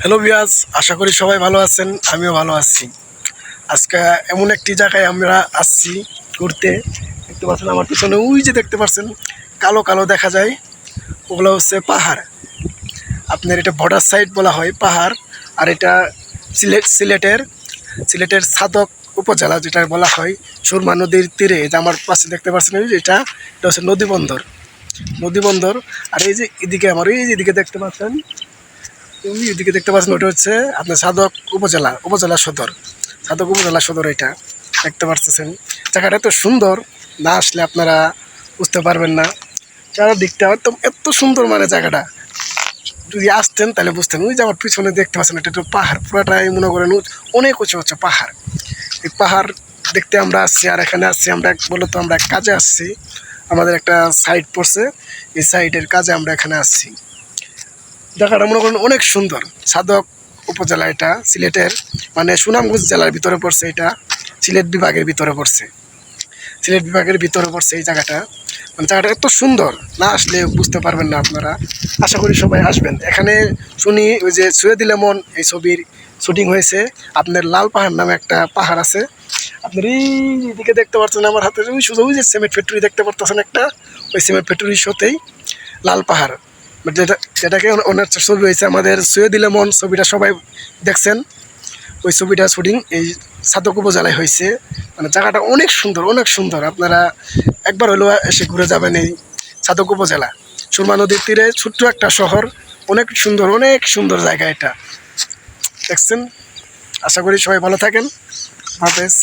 Hello বিয়াস আশা করি সবাই ভালো আছেন, আমিও ভালো আছি। আজকে এমন একটি জায়গায় আমরা আসছি ঘুরতে। দেখতে পাচ্ছেন আমার পিছনে, ওই যে দেখতে পাচ্ছেন, কালো কালো দেখা যায়। ওগুলো হচ্ছে পাহাড়। আপনার এটা বর্ডার সাইড বলা হয় পাহাড়, আর এটা সিলেট সিলেটের সিলেটের সাদক উপজেলা যেটা বলা হয় সুরমা নদীর তীরে। যে আমার পাশে দেখতে পাচ্ছেন এটা এটা হচ্ছে নদী বন্দর নদী বন্দর আর এই যে এদিকে আমার, এই যে এদিকে দেখতে পাচ্ছেন এদিকে দেখতে পাচ্ছেন ওটা হচ্ছে আপনার সাধক উপজেলা উপজেলা সদর। সাধক উপজেলা সদর এটা, দেখতে পাচ্ছেন জায়গাটা এত সুন্দর, না আসলে আপনারা বুঝতে পারবেন না। চারদিকটা একদম এত সুন্দর মানে জায়গাটা। যদি আসতেন তাহলে বুঝতেন। ওই যে আমার পিছনে দেখতে পাচ্ছেন এটা একটু পাহাড়, পুরোটাই মনে করেন অনেক উঁচু হচ্ছে পাহাড়। এই পাহাড় দেখতে আমরা আসছি আর এখানে আসছি আমরা মূলত আমরা কাজে আসছি। আমাদের একটা সাইড পড়ছে। এই সাইডের কাজে আমরা এখানে আসছি। জায়গাটা মনে করেন অনেক সুন্দর। সাধক উপজেলা এটা, সিলেটের মানে সুনামগঞ্জ জেলার ভিতরে পড়ছে এটা, সিলেট বিভাগের ভিতরে পড়ছে। সিলেট বিভাগের ভিতরে পড়ছে এই জায়গাটা। মানে জায়গাটা এত সুন্দর, না আসলে বুঝতে পারবেন না আপনারা। আশা করি সবাই আসবেন। এখানে শুনি ওই যে সৈয়দ লেমন এই ছবির শুটিং হয়েছে। আপনার লাল পাহাড় নামে একটা পাহাড় আছে। আপনার এই দিকে দেখতে পাচ্ছেন আমার হাতে শুধু ওই যে সিমেন্ট ফ্যাক্টরি দেখতে পারতেছেন একটা, ওই সিমেন্ট ফ্যাক্টরির শোতেই লাল পাহাড়। যেটা, যেটাকে ওনার ছবি হয়েছে, আমাদের সৈয়দ লেমন ছবিটা সবাই দেখছেন। ওই ছবিটা শুটিং এই সাধক উপজেলায় হয়েছে। মানে জায়গাটা অনেক সুন্দর অনেক সুন্দর। আপনারা একবার হলেও এসে ঘুরে যাবেন এই সাধক উপজেলা। সুরমা নদীর তীরে ছোট্ট একটা শহর, অনেক সুন্দর অনেক সুন্দর জায়গা এটা। দেখছেন? আশা করি সবাই ভালো থাকেন। হাফেজ।